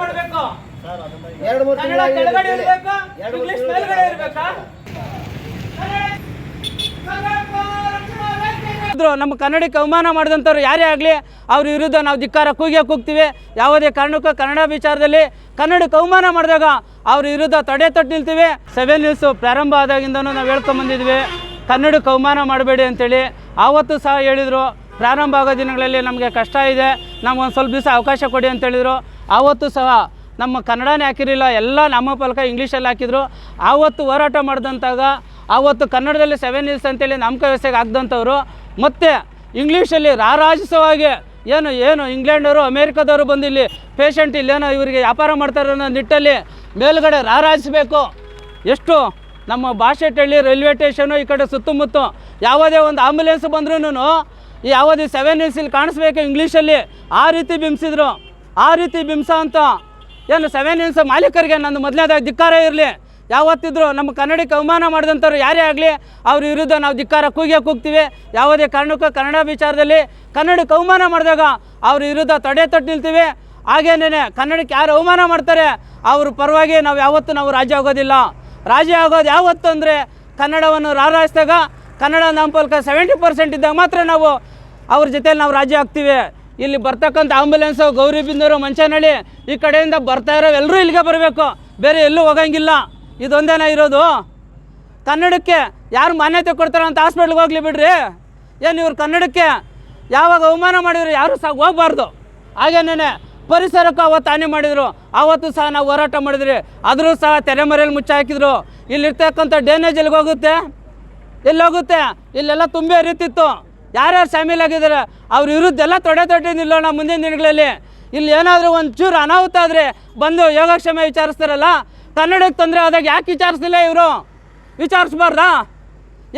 ಮಾಡಬೇಕು. ಕನ್ನಡ ಕೆಳಗಡೆ ಇರಬೇಕಾ. ಇಂಗ್ಲಿಷ್ ಮೇಲ್ಗಡೆ ಇರಬೇಕಾ. ನಮ್ಮ ಕನ್ನಡಕ್ಕೆ ಅವಮಾನ ಮಾಡಿದಂಥವ್ರು ಯಾರೇ ಆಗಲಿ ಅವ್ರ ವಿರುದ್ಧ ನಾವು ಧಿಕ್ಕಾರ ಕೂಗೇ ಕೂಗ್ತೀವಿ. ಯಾವುದೇ ಕಾರಣಕ್ಕೂ ಕನ್ನಡ ವಿಚಾರದಲ್ಲಿ ಕನ್ನಡಕ್ಕೆ ಅವಮಾನ ಮಾಡಿದಾಗ ಅವ್ರ ವಿರುದ್ಧ ತಡೆ ತಟ್ಟು ನಿಲ್ತೀವಿ. ಸೆವೆನ್ ನ್ಯೂಸ್ ಪ್ರಾರಂಭ ಆದಾಗಿಂದನೂ ನಾವು ಹೇಳ್ಕೊಂಬಂದಿದ್ವಿ ಕನ್ನಡಕ್ಕೆ ಅವಮಾನ ಮಾಡಬೇಡಿ ಅಂತೇಳಿ. ಆವತ್ತು ಸಹ ಹೇಳಿದರು. ಪ್ರಾರಂಭ ಆಗೋ ದಿನಗಳಲ್ಲಿ ನಮಗೆ ಕಷ್ಟ ಇದೆ. ನಮ್ಗೊಂದು ಸ್ವಲ್ಪ ದಿವಸ ಅವಕಾಶ ಕೊಡಿ ಅಂತೇಳಿದ್ರು ಆವತ್ತು ಸಹ ನಮ್ಮ ಕನ್ನಡನೇ ಹಾಕಿರಲಿಲ್ಲ. ಎಲ್ಲ ನಮ್ಮ ಫಲಕ ಇಂಗ್ಲೀಷಲ್ಲಿ ಹಾಕಿದ್ರು. ಆವತ್ತು ಹೋರಾಟ ಮಾಡಿದಂತಾಗ, ಆವತ್ತು ಕನ್ನಡದಲ್ಲಿ ಸೆವೆನ್ ಇಲ್ಸ್ ಅಂತೇಳಿ ನಮ್ಮ ವ್ಯವಸ್ಥೆಗೆ ಆಗ್ದಂಥವ್ರು ಮತ್ತು ಇಂಗ್ಲೀಷಲ್ಲಿ ರಾರಾಜಿಸವಾಗಿ ಏನು ಏನು ಇಂಗ್ಲೆಂಡವರು ಅಮೇರಿಕಾದವರು ಬಂದು ಇಲ್ಲಿ ಪೇಷಂಟ್ ಇಲ್ಲೇನೋ ಇವರಿಗೆ ವ್ಯಾಪಾರ ಮಾಡ್ತಾರೆ ಅನ್ನೋ ನಿಟ್ಟಲ್ಲಿ ಮೇಲುಗಡೆ ರಾರಾಜಿಸಬೇಕು. ಎಷ್ಟು ನಮ್ಮ ಭಾಷೆ ಟಳ್ಳಿ ರೈಲ್ವೆ ಸ್ಟೇಷನು ಈ ಕಡೆ ಸುತ್ತಮುತ್ತ ಯಾವುದೇ ಒಂದು ಆಂಬುಲೆನ್ಸ್ ಬಂದ್ರೂ ಯಾವುದೇ ಸೆವೆನ್ ಇಲ್ಸ್ ಇಲ್ಲಿ ಕಾಣಿಸ್ಬೇಕು ಇಂಗ್ಲೀಷಲ್ಲಿ ಆ ರೀತಿ ಬಿಂಬಿಸಿದ್ರು. ಆ ರೀತಿ ಬಿಂಬಿಸ ಅಂತ. ಏನು ಸೆವೆನ್ ಇಲ್ಸ್ ಮಾಲೀಕರಿಗೆ ನಂದು ಮೊದಲನೇದಾಗಿ ಧಿಕ್ಕಾರ ಇರಲಿ. ಯಾವತ್ತಿದ್ರು ನಮ್ಮ ಕನ್ನಡಕ್ಕೆ ಅವಮಾನ ಮಾಡಿದಂಥವ್ರು ಯಾರೇ ಆಗಲಿ, ಅವ್ರ ವಿರುದ್ಧ ನಾವು ಧಿಕ್ಕಾರ ಕೂಗೇ ಕೂಗ್ತೀವಿ. ಯಾವುದೇ ಕಾರಣಕ್ಕೂ ಕನ್ನಡ ವಿಚಾರದಲ್ಲಿ ಕನ್ನಡಕ್ಕೆ ಅವಮಾನ ಮಾಡಿದಾಗ ಅವ್ರ ವಿರುದ್ಧ ತಡೆ ತಟ್ಟು ನಿಲ್ತೀವಿ. ಹಾಗೇನೇ ಕನ್ನಡಕ್ಕೆ ಯಾರು ಅವಮಾನ ಮಾಡ್ತಾರೆ, ಅವ್ರ ಪರವಾಗಿ ನಾವು ಯಾವತ್ತೂ ನಾವು ರಾಜ್ಯ ಆಗೋದಿಲ್ಲ. ರಾಜ್ಯ ಆಗೋದು ಯಾವತ್ತು ಅಂದರೆ ಕನ್ನಡವನ್ನು ರಾರಾಯಿಸಿದಾಗ, ಕನ್ನಡ ನಾಮಫಲಕ ಸೆವೆಂಟಿ ಪರ್ಸೆಂಟ್ ಇದ್ದಾಗ ಮಾತ್ರ ನಾವು ಅವ್ರ ಜೊತೆಲಿ ನಾವು ರಾಜಿ ಆಗ್ತೀವಿ. ಇಲ್ಲಿ ಬರ್ತಕ್ಕಂಥ ಆಂಬುಲೆನ್ಸು ಗೌರಿಬಿಂದೂರು ಮಂಚನಹಳ್ಳಿ ಈ ಕಡೆಯಿಂದ ಬರ್ತಾ ಇರೋ ಎಲ್ಲರೂ ಇಲ್ಲಿಗೆ ಬರಬೇಕು. ಬೇರೆ ಎಲ್ಲೂ ಹೋಗಂಗಿಲ್ಲ. ಇದೊಂದೇನ ಇರೋದು? ಕನ್ನಡಕ್ಕೆ ಯಾರು ಮಾನ್ಯತೆ ಕೊಡ್ತಾರೋ ಅಂತ ಹಾಸ್ಪಿಟ್ಲ್ಗೆ ಹೋಗ್ಲಿ ಬಿಡ್ರಿ. ಏನು ಇವ್ರು ಕನ್ನಡಕ್ಕೆ ಯಾವಾಗ ಅವಮಾನ ಮಾಡಿದ್ರು ಯಾರೂ ಸಹ ಹೋಗ್ಬಾರ್ದು. ಹಾಗೇನೇ ಪರಿಸರಕ್ಕೂ ಅವತ್ತು ಹಾನಿ ಮಾಡಿದರು. ಆವತ್ತು ಸಹ ನಾವು ಹೋರಾಟ ಮಾಡಿದ್ರಿ. ಆದರೂ ಸಹ ತೆರೆಮರೆಯಲ್ಲಿ ಮುಚ್ಚಿ ಹಾಕಿದ್ರು. ಇಲ್ಲಿರ್ತಕ್ಕಂಥ ಡ್ರೇನೇಜ್ ಎಲ್ಲಿಗೆ ಹೋಗುತ್ತೆ? ಎಲ್ಲಿ ಹೋಗುತ್ತೆ? ಇಲ್ಲೆಲ್ಲ ತುಂಬಿ ಹರಿತಿತ್ತು. ಯಾರ್ಯಾರು ಶಾಮೀಲ್ ಆಗಿದ್ದಾರೆ, ಅವ್ರ ವಿರುದ್ಧ ಎಲ್ಲ ತೊಡೆ ತೊಡೆ ನಿಲ್ಲೋಣ ಮುಂದಿನ ದಿನಗಳಲ್ಲಿ. ಇಲ್ಲಿ ಏನಾದರೂ ಒಂದು ಚೂರು ಅನಾಹುತ ಆದರೆ ಬಂದು ಯೋಗಕ್ಷೇಮ ವಿಚಾರಿಸ್ತಾರಲ್ಲ, ಕನ್ನಡಕ್ಕೆ ತೊಂದರೆ ಆದಾಗ ಯಾಕೆ ವಿಚಾರಿಸ್ಲಿಲ್ಲ ಇವರು? ವಿಚಾರಿಸ್ಬಾರ್ದಾ?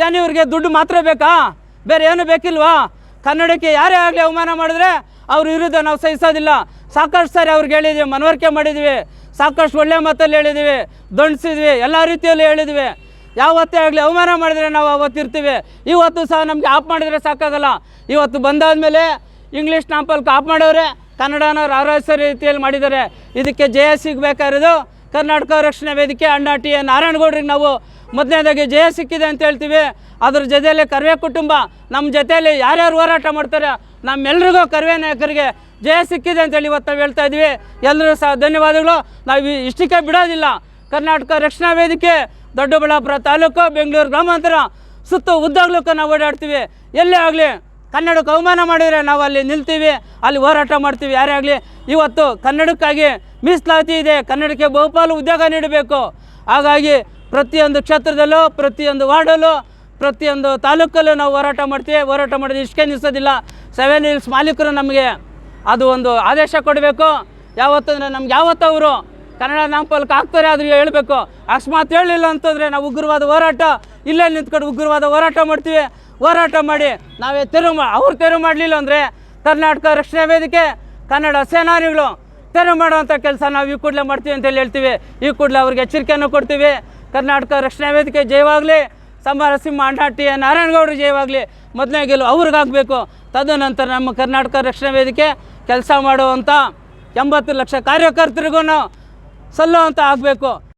ಏನು ಇವ್ರಿಗೆ ದುಡ್ಡು ಮಾತ್ರ ಬೇಕಾ? ಬೇರೆ ಏನು ಬೇಕಿಲ್ವಾ? ಕನ್ನಡಕ್ಕೆ ಯಾರೇ ಆಗಲಿ ಅವಮಾನ ಮಾಡಿದ್ರೆ ಅವ್ರ ವಿರುದ್ಧ ನಾವು ಸಹಿಸೋದಿಲ್ಲ. ಸಾಕಷ್ಟು ಸಾರಿ ಅವ್ರಿಗೆ ಹೇಳಿದ್ವಿ, ಮನವರಿಕೆ ಮಾಡಿದ್ವಿ. ಸಾಕಷ್ಟು ಒಳ್ಳೆ ಮಾತಲ್ಲಿ ಹೇಳಿದ್ವಿ, ದಂಡಿಸಿದ್ವಿ, ಎಲ್ಲ ರೀತಿಯಲ್ಲಿ ಹೇಳಿದ್ವಿ. ಯಾವತ್ತೇ ಆಗಲಿ ಅವಮಾನ ಮಾಡಿದರೆ ನಾವು ಅವತ್ತಿರ್ತೀವಿ ಇವತ್ತು ಸಹ ನಮಗೆ ಆಫ್ ಮಾಡಿದರೆ ಸಾಕಾಗಲ್ಲ. ಇವತ್ತು ಬಂದಾದಮೇಲೆ ಇಂಗ್ಲೀಷ್ ನಾಂಪಲ್ಕ ಆಫ್ ಮಾಡೋರೆ, ಕನ್ನಡನ ರಾರಾಜಿಸೋ ರೀತಿಯಲ್ಲಿ ಮಾಡಿದ್ದಾರೆ. ಇದಕ್ಕೆ ಜಯ ಸಿಗಬೇಕಾಗಿರೋದು ಕರ್ನಾಟಕ ರಕ್ಷಣಾ ವೇದಿಕೆ, ಅಣ್ಣ ಟಿ ಎ ನಾರಾಯಣಗೌಡ್ರಿಗೆ ನಾವು ಮೊದಲನೇದಾಗಿ ಜಯ ಸಿಕ್ಕಿದೆ ಅಂತ ಹೇಳ್ತೀವಿ. ಅದ್ರ ಜೊತೆಯಲ್ಲಿ ಕರ್ವೆ ಕುಟುಂಬ, ನಮ್ಮ ಜೊತೆಯಲ್ಲಿ ಯಾರ್ಯಾರು ಹೋರಾಟ ಮಾಡ್ತಾರೆ, ನಮ್ಮೆಲ್ರಿಗೂ ಕರ್ವೆ ನಾಯಕರಿಗೆ ಜಯ ಸಿಕ್ಕಿದೆ ಅಂತೇಳಿ ಇವತ್ತು ನಾವು ಹೇಳ್ತಾ ಇದ್ವಿ ಎಲ್ಲರೂ ಸಹ ಧನ್ಯವಾದಗಳು. ನಾವು ಇಷ್ಟಕ್ಕೆ ಬಿಡೋದಿಲ್ಲ. ಕರ್ನಾಟಕ ರಕ್ಷಣಾ ವೇದಿಕೆ, ದೊಡ್ಡಬಳ್ಳಾಪುರ ತಾಲೂಕು, ಬೆಂಗಳೂರು ಗ್ರಾಮಾಂತರ ಸುತ್ತ ಉದ್ದಾಗ್ಲಕ್ಕೂ ನಾವು ಓಡಾಡ್ತೀವಿ. ಎಲ್ಲೇ ಆಗಲಿ ಕನ್ನಡಕ್ಕೆ ಅವಮಾನ ಮಾಡಿದರೆ ನಾವು ಅಲ್ಲಿ ನಿಲ್ತೀವಿ, ಅಲ್ಲಿ ಹೋರಾಟ ಮಾಡ್ತೀವಿ. ಯಾರೇ ಆಗಲಿ, ಇವತ್ತು ಕನ್ನಡಕ್ಕಾಗಿ ಮೀಸಲಾತಿ ಇದೆ. ಕನ್ನಡಕ್ಕೆ ಬಹುಪಾಲು ಉದ್ಯೋಗ ನೀಡಬೇಕು. ಹಾಗಾಗಿ ಪ್ರತಿಯೊಂದು ಕ್ಷೇತ್ರದಲ್ಲೂ, ಪ್ರತಿಯೊಂದು ವಾರ್ಡಲ್ಲೂ, ಪ್ರತಿಯೊಂದು ತಾಲೂಕಲ್ಲೂ ನಾವು ಹೋರಾಟ ಮಾಡ್ತೀವಿ. ಹೋರಾಟ ಮಾಡೋದು ಇಷ್ಟೇ ನಿಲ್ಲಿಸೋದಿಲ್ಲ ಸೆವೆನ್ ಹಿಲ್ಸ್ ಮಾಲೀಕರು ನಮಗೆ ಅದು ಒಂದು ಆದೇಶ ಕೊಡಬೇಕು. ಯಾವತ್ತಂದ್ರೆ ನಮ್ಗೆ ಯಾವತ್ತವರು ಕನ್ನಡ ನಾಮಫಲಕ ಹಾಕ್ತಾರೆ ಆದ್ರೆ ಹೇಳಬೇಕು. ಅಕಸ್ಮಾತ್ ಹೇಳಲಿಲ್ಲ ಅಂತಂದರೆ ನಾವು ಉಗ್ರವಾದ ಹೋರಾಟ. ಇಲ್ಲೇ ನಿಂತ್ಕೊಂಡು ಉಗ್ರವಾದ ಹೋರಾಟ ಮಾಡ್ತೀವಿ. ಹೋರಾಟ ಮಾಡಿ ನಾವೇ ತೆರವು ಮಾ ಅವ್ರು ತೆರವು ಮಾಡಲಿಲ್ಲ ಅಂದರೆ ಕರ್ನಾಟಕ ರಕ್ಷಣಾ ವೇದಿಕೆ, ಕನ್ನಡ ಸೇನಾನಿಗಳು ತೆರವು ಮಾಡುವಂಥ ಕೆಲಸ ನಾವು ಈ ಕೂಡಲೇ ಮಾಡ್ತೀವಿ ಅಂತೇಳಿ ಹೇಳ್ತೀವಿ. ಈ ಕೂಡಲೇ ಅವ್ರಿಗೆ ಎಚ್ಚರಿಕೆಯನ್ನು ಕೊಡ್ತೀವಿ. ಕರ್ನಾಟಕ ರಕ್ಷಣಾ ವೇದಿಕೆ ಜಯವಾಗಲಿ ಸಮರಸಿಂಹ ಅಣ್ಣಾಟಿ ನಾರಾಯಣಗೌಡರು ಜಯವಾಗಲಿ ಮೊದಲನೇ ಗೆಲುವು ಅವ್ರಿಗಾಗಬೇಕು ತದನಂತರ ನಮ್ಮ ಕರ್ನಾಟಕ ರಕ್ಷಣಾ ವೇದಿಕೆ ಕೆಲಸ ಮಾಡುವಂಥ ಎಂಬತ್ತು ಲಕ್ಷ ಕಾರ್ಯಕರ್ತರಿಗೂ ಸಲ್ಲುವಂಥ ಆಗಬೇಕು.